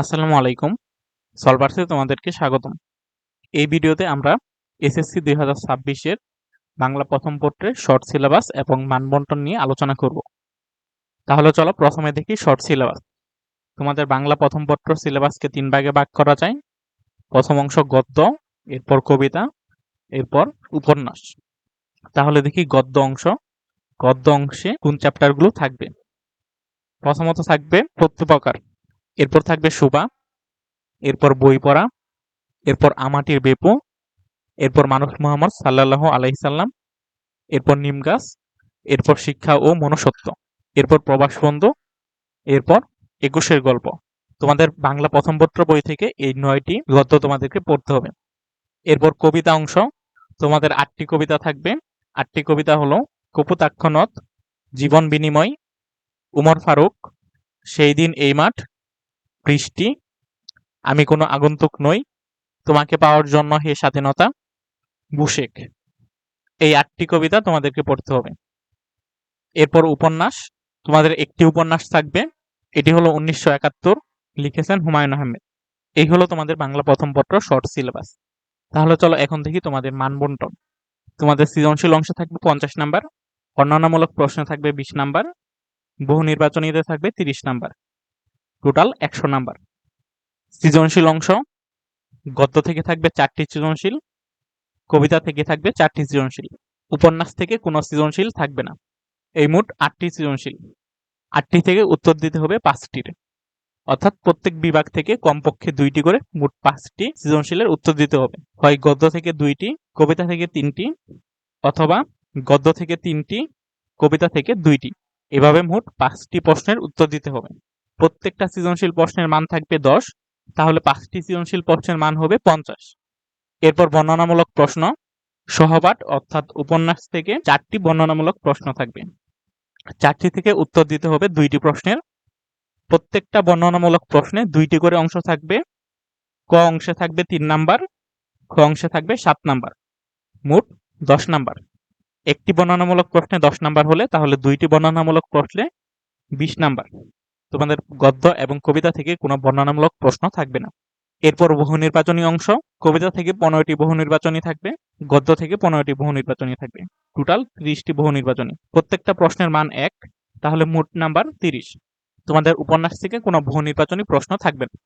আসসালামু আলাইকুম। সলভার্সে তোমাদেরকে স্বাগতম। এই ভিডিওতে আমরা এসএসসি দুই হাজার ছাব্বিশের বাংলা প্রথম পত্রের শর্ট সিলেবাস এবং মানবন্টন নিয়ে আলোচনা করব। তাহলে চলো প্রথমে দেখি শর্ট সিলেবাস তোমাদের বাংলা প্রথম পত্র সিলেবাসকে তিন ভাগে ভাগ করা যায়। প্রথম অংশ গদ্য, এরপর কবিতা, এরপর উপন্যাস। তাহলে দেখি গদ্য অংশ। গদ্য অংশে কোন চ্যাপ্টারগুলো থাকবে? প্রথমত থাকবে প্রত্যুপকার। এরপর থাকবে সুবা, এরপর বই পড়া, এরপর আমাটির বেপু, এরপর মানুষ মোহাম্মদ সাল্লাহ আলাইসাল্লাম এরপর নিম গাছ, এরপর শিক্ষা ও মনুষ্যত্ব, এরপর প্রবাস বন্ধু, এরপর একুশের গল্প। তোমাদের বাংলা প্রথম পত্র বই থেকে এই নয়টি গদ্য তোমাদেরকে পড়তে হবে। এরপর কবিতা অংশ, তোমাদের আটটি কবিতা থাকবে। আটটি কবিতা হলো কপুতাক্ষনদ জীবন বিনিময়, উমর ফারুক, সেই দিন এই মাঠ বৃষ্টি আমি কোনো আগন্তুক নই, তোমাকে পাওয়ার জন্য হে স্বাধীনতা বুশেক এই আটটি কবিতা তোমাদেরকে পড়তে হবে। এরপর উপন্যাস, তোমাদের একটি উপন্যাস থাকবে, এটি হলো উনিশশো একাত্তর, লিখেছেন হুমায়ুন আহমেদ। এই হলো তোমাদের বাংলা প্রথম পত্র, শর্ট সিলেবাস। তাহলে চলো এখন দেখি তোমাদের মানবন্টন তোমাদের সৃজনশীল অংশ থাকবে পঞ্চাশ নাম্বার, বর্ণনামূলক প্রশ্ন থাকবে বিশ নাম্বার, বহু নির্বাচনীতে থাকবে তিরিশ নাম্বার। টোটাল একশো নাম্বার। সৃজনশীল অংশ। গদ্য থেকে থাকবে চারটি সৃজনশীল। কবিতা থেকে থাকবে চারটি সৃজনশীল। উপন্যাস থেকে কোনো সৃজনশীল থাকবে না। এই মোট আটটি সৃজনশীল। আটটি থেকে উত্তর দিতে হবে পাঁচটির। অর্থাৎ প্রত্যেক বিভাগ থেকে কমপক্ষে দুইটি করে মোট পাঁচটি সৃজনশীলের উত্তর দিতে হবে। হয় গদ্য থেকে দুইটি, কবিতা থেকে তিনটি, অথবা গদ্য থেকে তিনটি, কবিতা থেকে দুইটি। এভাবে মোট পাঁচটি প্রশ্নের উত্তর দিতে হবে। প্রত্যেকটা সৃজনশীল প্রশ্নের মান থাকবে দশ, তাহলে পাঁচটি সৃজনশীল প্রশ্নের মান হবে পঞ্চাশ। এরপর বর্ণনামূলক প্রশ্ন, সহপাঠ অর্থাৎ উপন্যাস থেকে চারটি বর্ণনামূলক প্রশ্ন থাকবে। চারটি থেকে উত্তর দিতে হবে দুইটি প্রশ্নের। প্রত্যেকটা বর্ণনামূলক প্রশ্নে দুইটি করে অংশ থাকবে। ক অংশে থাকবে তিন নাম্বার, খ অংশে থাকবে সাত নাম্বার, মোট দশ নাম্বার। একটি বর্ণনামূলক প্রশ্নে দশ নাম্বার হলে তাহলে দুইটি বর্ণনামূলক প্রশ্নে বিশ নাম্বার। তোমাদের গদ্য এবং কবিতা থেকে কোনো বর্ণনামূলক প্রশ্ন থাকবে না। এরপর বহু নির্বাচনী অংশ, কবিতা থেকে পনেরোটি বহু নির্বাচনী থাকবে, গদ্য থেকে পনেরোটি বহু নির্বাচনী থাকবে। টোটাল ত্রিশটি বহু নির্বাচনী। প্রত্যেকটা প্রশ্নের মান এক, তাহলে মোট নাম্বার তিরিশ। তোমাদের উপন্যাস থেকে কোনো বহু নির্বাচনী প্রশ্ন থাকবে না।